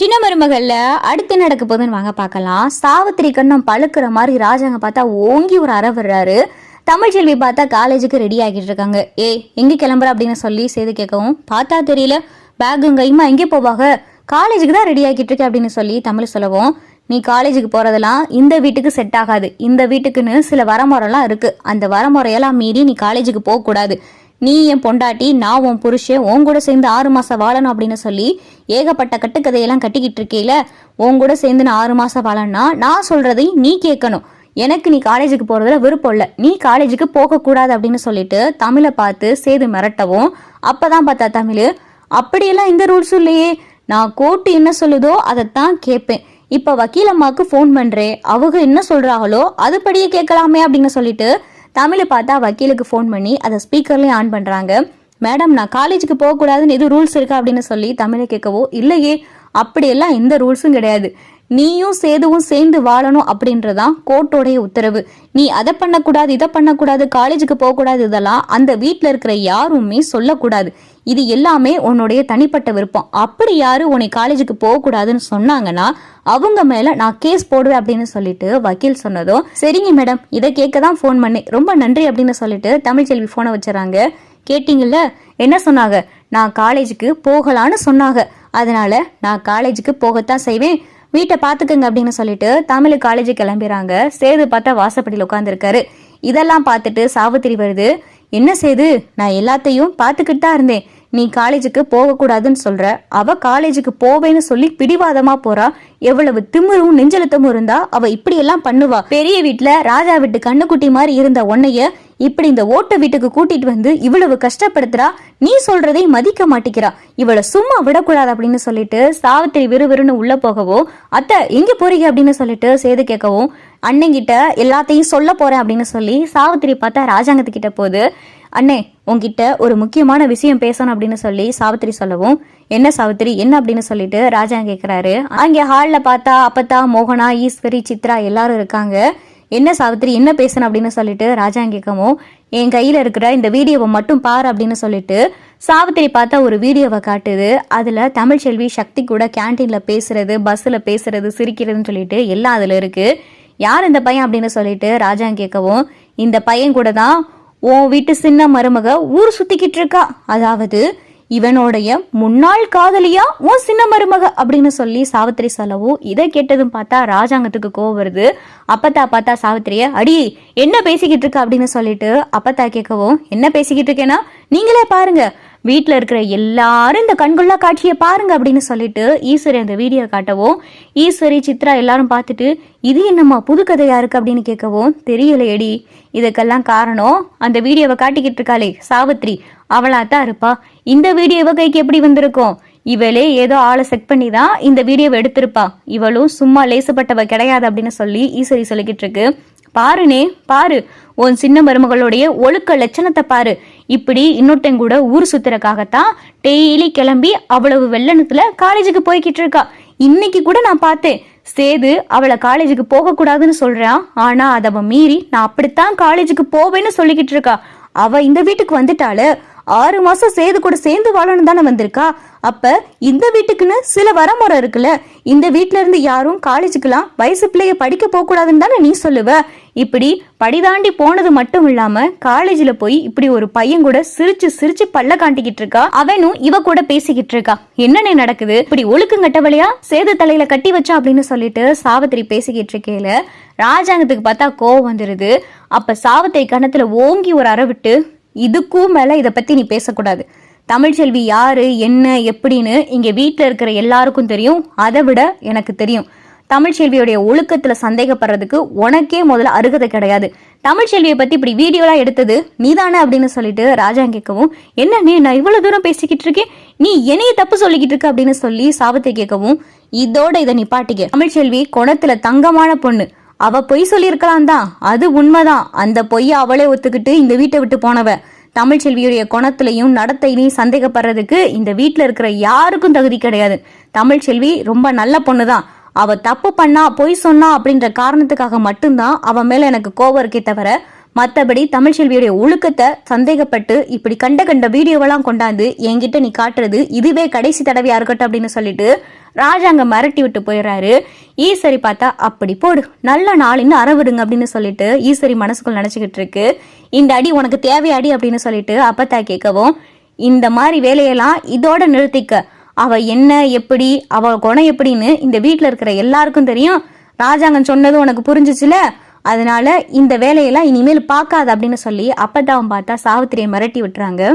சின்ன மருமகள்ல அடுத்து நடக்க போகுதுன்னு வாங்க பார்க்கலாம். சாவித்திரி கண்ணம் பழுக்கிற மாதிரி ராஜாங்க பார்த்தா ஓங்கி ஒரு அற வர்றாரு தமிழ்ச்செல்வி பார்த்தா காலேஜுக்கு ரெடி ஆகிட்டு இருக்காங்க. ஏய் எங்க கிளம்புற அப்படின்னு சொல்லி செய்து கேட்கவும் பார்த்தா தெரியல. பேகும் கைமா எங்கே போவாங்க காலேஜுக்கு தான் ரெடி ஆகிட்டு இருக்கேன் அப்படின்னு சொல்லி தமிழ் சொல்லவும் நீ காலேஜுக்கு போறதெல்லாம் இந்த வீட்டுக்கு செட் ஆகாது. இந்த வீட்டுக்குன்னு சில வரமுறைலாம் இருக்கு. அந்த வரமுறையெல்லாம் மீறி நீ காலேஜுக்கு போகக்கூடாது. நீ என் பொண்டாட்டி நான் உன் புருஷன் உன் கூட சேர்ந்து ஆறு மாசம் வாழணும் அப்படின்னு சொல்லி ஏகப்பட்ட கட்டுக்கதையெல்லாம் கட்டிக்கிட்டு இருக்கேல உன் கூட சேர்ந்து நான் ஆறு மாசம் வாழணும்னா நான் சொல்றதையும் நீ கேட்கணும். எனக்கு நீ காலேஜுக்கு போறதுல விருப்பம் இல்லை. நீ காலேஜுக்கு போகக்கூடாது அப்படின்னு சொல்லிட்டு தமிழை பார்த்து சேது மிரட்டவும் அப்பதான் பார்த்தா தமிழ் அப்படியெல்லாம் இந்த ரூல்ஸும் இல்லையே. நான் கோர்ட்டு என்ன சொல்லுதோ அதைத்தான் கேட்பேன். இப்போ வக்கீல் அம்மாவுக்கு ஃபோன் பண்ணுறேன் அவங்க என்ன சொல்கிறாங்களோ அதுபடியே கேட்கலாமே அப்படின்னு சொல்லிட்டு தமிழை பார்த்தா வக்கீலுக்கு ஃபோன் பண்ணி அதை ஸ்பீக்கர்லேயும் ஆன் பண்ணுறாங்க மேடம் நான் காலேஜுக்கு போகக்கூடாதுன்னு எதுவும் ரூல்ஸ் இருக்கா? அப்படின்னு சொல்லி தமிழை கேட்கவோ இல்லையே அப்படியெல்லாம் எந்த ரூல்ஸும் கிடையாது. நீயும் சேதுவும் சேர்ந்து வாழணும் அப்படின்றதான் கோர்ட்டோடைய உத்தரவு. நீ அதை பண்ணக்கூடாது இதை பண்ணக்கூடாது காலேஜுக்கு போகக்கூடாது இதெல்லாம் அந்த வீட்டில் இருக்கிற யாருமே சொல்லக்கூடாது. இது எல்லாமே உன்னுடைய தனிப்பட்ட விருப்பம். அப்படி யாரு உன்னை காலேஜுக்கு போகக்கூடாதுன்னு சொன்னாங்கன்னா அவங்க மேல நான் கேஸ் போடுவேன் அப்படின்னு சொல்லிட்டு வக்கீல் சொன்னதும் சரிங்க மேடம் இதை கேட்க தான் ஃபோன் பண்ணேன். ரொம்ப நன்றி அப்படின்னு சொல்லிட்டு தமிழ்ச்செல்வி ஃபோனை வச்சுறாங்க. கேட்டிங்கல்ல என்ன சொன்னாங்க? நான் காலேஜுக்கு போகலான்னு சொன்னாங்க. அதனால நான் காலேஜுக்கு போகத்தான் செய்வேன். வீட்டை பார்த்துக்குங்க அப்படின்னு சொல்லிட்டு தமிழ் காலேஜ் கிளம்பிறாங்க. சேது பார்த்தா வாசப்படியில் உட்காந்துருக்காரு இதெல்லாம் பார்த்துட்டு சாவித்திரி வருது. என்ன சேது நான் எல்லாத்தையும் பார்த்துக்கிட்டு தான் இருந்தேன். நீ காலேஜுக்கு போகக்கூடாதுன்னு சொல்ற. அவ காலேஜுக்கு போவேன்னு சொல்லி பிடிவாதமா போறா. எவ்வளவு திமிரும் நெஞ்சலுத்தமும் இருந்தா அவ இப்படி எல்லாம் பண்ணுவா. பெரிய வீட்டுல ராஜா வீட்டு கண்ணுக்குட்டி மாதிரி இருந்த உன்னைய இப்படி இந்த ஓட்ட வீட்டுக்கு கூட்டிட்டு வந்து இவ்வளவு கஷ்டப்படுத்துறா நீ சொல்றதை மதிக்க மாட்டேங்கிறா. இவளை சும்மா விடக்கூடாது அப்படின்னு சொல்லிட்டு சாவித்திரி விறுவிறுன்னு உள்ள போகவும் அத்தை எங்க போறீங்க அப்படின்னு சொல்லிட்டு சேது கேட்கவும் அண்ணங்கிட்ட எல்லாத்தையும் சொல்ல போறேன் அப்படின்னு சொல்லி சாவித்திரி பார்த்தா ராஜாங்கத்துக்கிட்ட போகுது. அண்ணே உங்ககிட்ட ஒரு முக்கியமான விஷயம் பேசணும் அப்படின்னு சொல்லி சாவித்திரி சொல்லவும் என்ன சாவித்திரி என்ன அப்படின்னு சொல்லிட்டு ராஜா கேட்குறாரு அங்கே ஹாலில் பார்த்தா அப்பத்தா மோகனா ஈஸ்வரி சித்ரா எல்லாரும் இருக்காங்க. என்ன சாவித்திரி என்ன பேசணும் அப்படின்னு சொல்லிட்டு ராஜா கேட்கவும் என் கையில் இருக்கிற இந்த வீடியோவை மட்டும் பாரு அப்படின்னு சொல்லிட்டு சாவித்திரி பார்த்தா ஒரு வீடியோவை காட்டுது. அதில் தமிழ்ச்செல்வி சக்தி கூட கேன்டீனில் பேசுறது பஸ்ஸில் பேசுறது சிரிக்கிறதுன்னு சொல்லிட்டு எல்லாம் அதில் இருக்குது யார் இந்த பையன்? அப்படின்னு சொல்லிட்டு ராஜா கேட்கவும் இந்த பையன் கூட தான் உன் வீட்டு சின்ன மருமக ஊர் சுத்திக்கிட்டு இருக்கா. அதாவது இவனுடைய முன்னாள் காதலியா உன் சின்ன மருமக அப்படின்னு சொல்லி சாவித்திரி சொல்லவும் இதை கேட்டதும் பார்த்தா ராஜாங்கத்துக்கு கோவம் வருது. அப்பத்தா பார்த்தா சாவித்திரிய அடி என்ன பேசிக்கிட்டு இருக்க? அப்படின்னு சொல்லிட்டு அப்பத்தா கேட்கவும் என்ன பேசிக்கிட்டு இருக்கேன்னா நீங்களே பாருங்க. வீட்டில் இருக்கிற எல்லாரும் இந்த கண்கொள்ளா காட்சியை பாருங்க அப்படின்னு சொல்லிட்டு ஈஸ்வரி அந்த வீடியோ காட்டவும் ஈஸ்வரி சித்ரா எல்லாரும் பார்த்துட்டு இது என்னம்மா புது கதையா இருக்கு? அப்படின்னு கேட்கவும் தெரியலையடி. இதுக்கெல்லாம் காரணம் அந்த வீடியோவை காட்டிக்கிட்டு இருக்காளே சாவித்ரி அவளா தான் இருப்பா. இந்த வீடியோவை கைக்கு எப்படி வந்திருக்கும்? இவளே ஏதோ ஆளை செட் பண்ணி தான் இந்த வீடியோவை எடுத்திருப்பா. இவளும் சும்மா லேசுப்பட்டவ கிடையாது அப்படின்னு சொல்லி ஈஸ்வரி சொல்லிக்கிட்டு இருக்கு. பாருனே பாரு. உன் சின்ன மருமகளுடைய ஒழுக்க லட்சணத்தை பாரு. இப்படி இன்னொருத்தன் கூட ஊர் சுத்துறக்காகத்தான் டெய்லி கிளம்பி அவ்வளவு வெள்ளனத்துல காலேஜுக்கு போய்கிட்டு இருக்கா. இன்னைக்கு கூட நான் பார்த்தேன். சேது அவளை காலேஜுக்கு போகக்கூடாதுன்னு சொல்றான் ஆனா அதை மீறி நான் அப்படித்தான் காலேஜுக்கு போவேன்னு சொல்லிக்கிட்டு இருக்கா. அவ இந்த வீட்டுக்கு வந்துட்டாளு. ஆறு மாசம் சேது கூட சேர்ந்து வாழணும் தானே வந்திருக்கா? அப்ப இந்த வீட்டுக்குன்னு சில வரமுறை இருக்குல்ல இந்த வீட்டுல இருந்து யாரும் காலேஜுக்கெல்லாம் வயசு பிள்ளைய படிக்க போக கூடாதுன்னு தானே நீ சொல்லுவ? இப்படி படிதாண்டி போனது மட்டும் இல்லாம காலேஜ்ல போய் இப்படி ஒரு பையன் கூட சிரிச்சு சிரிச்சு பல்ல காட்டிக்கிட்டு இருக்கா? அவனும் இவ கூட பேசிக்கிட்டு இருக்கா. என்னென்ன நடக்குது? இப்படி ஒழுக்கங்கட்டவளையா சேது தலையில கட்டி வச்சா அப்படின்னு சொல்லிட்டு சாவித்திரி பேசிக்கிட்டு இருக்கையில ராஜாங்கத்துக்கு பார்த்தா கோவம் வந்துருது. அப்ப சாவித்திரி கணத்துல ஓங்கி ஒரு அற விட்டு இதுக்கும் மேலே இதை பற்றி நீ பேசக்கூடாது. தமிழ்ச்செல்வி யார் என்ன எப்படின்னு இங்கே வீட்டில் இருக்கிற எல்லாருக்கும் தெரியும். அதை விட எனக்கு தெரியும். தமிழ்ச்செல்வியுடைய ஒழுக்கத்தில் சந்தேகப்படுறதுக்கு உனக்கே முதல்ல அருகதை கிடையாது. தமிழ்ச்செல்வியை பற்றி இப்படி வீடியோலாம் எடுத்தது நீதானே அப்படின்னு சொல்லிட்டு ராஜா கேட்கவும் என்ன நீ நான் இவ்வளோ தூரம் பேசிக்கிட்டு இருக்கேன்? நீ என்னைய தப்பு சொல்லிக்கிட்டு இருக்க? அப்படின்னு சொல்லி சாபத்தை கேட்கவும் இதோட இதை நிப்பாட்டிக்க. தமிழ்ச்செல்வி குணத்தில் தங்கமான பொண்ணு. அவ பொய் சொல்லியிருக்கலாம் தான் அது உண்மைதான் அந்த பொய்யை அவளே ஒத்துக்கிட்டு இந்த வீட்டை விட்டு போனவ. தமிழ்ச்செல்வியுடைய குணத்திலையும் நடத்தையிலையும் சந்தேகப்படுறதுக்கு இந்த வீட்டில் இருக்கிற யாருக்கும் தகுதி கிடையாது. தமிழ்ச்செல்வி ரொம்ப நல்ல பொண்ணு தான் அவ தப்பு பண்ணா பொய் சொன்னா அப்படின்ற காரணத்துக்காக மட்டும்தான் அவன் மேல எனக்கு கோபம் இருக்கே தவிர மற்றபடி தமிழ்ச்செல்வியுடைய ஒழுக்கத்தை சந்தேகப்பட்டு இப்படி கண்ட கண்ட வீடியோவெல்லாம் கொண்டாந்து என்கிட்ட நீ காட்டுறது இதுவே கடைசி தடவையா இருக்கட்டும் அப்படின்னு சொல்லிட்டு ராஜாங்க மிரட்டி விட்டு போயிடுறாரு. ஈஸ்வரி பார்த்தா அப்படி போடு. நல்ல நாளின்னு அறவிடுங்க அப்படின்னு சொல்லிட்டு ஈஸ்வரி மனசுக்குள் நினச்சிக்கிட்டு இருக்கு. இந்த அடி உனக்கு தேவையாடி அப்படின்னு சொல்லிட்டு அப்பத்தா கேட்கவும் இந்த மாதிரி வேலையெல்லாம் இதோட நிறுத்திக்க. அவ என்ன எப்படி அவ குணம் எப்படின்னு இந்த வீட்டில் இருக்கிற எல்லாருக்கும் தெரியும். ராஜாங்கம் சொன்னது உனக்கு புரிஞ்சிச்சுல? அதனால இந்த வேலையெல்லாம் இனிமேல் பார்க்காத அப்படின்னு சொல்லி அப்பதாவும் பார்த்தா சாவித்திரியை மிரட்டி விட்டுறாங்க.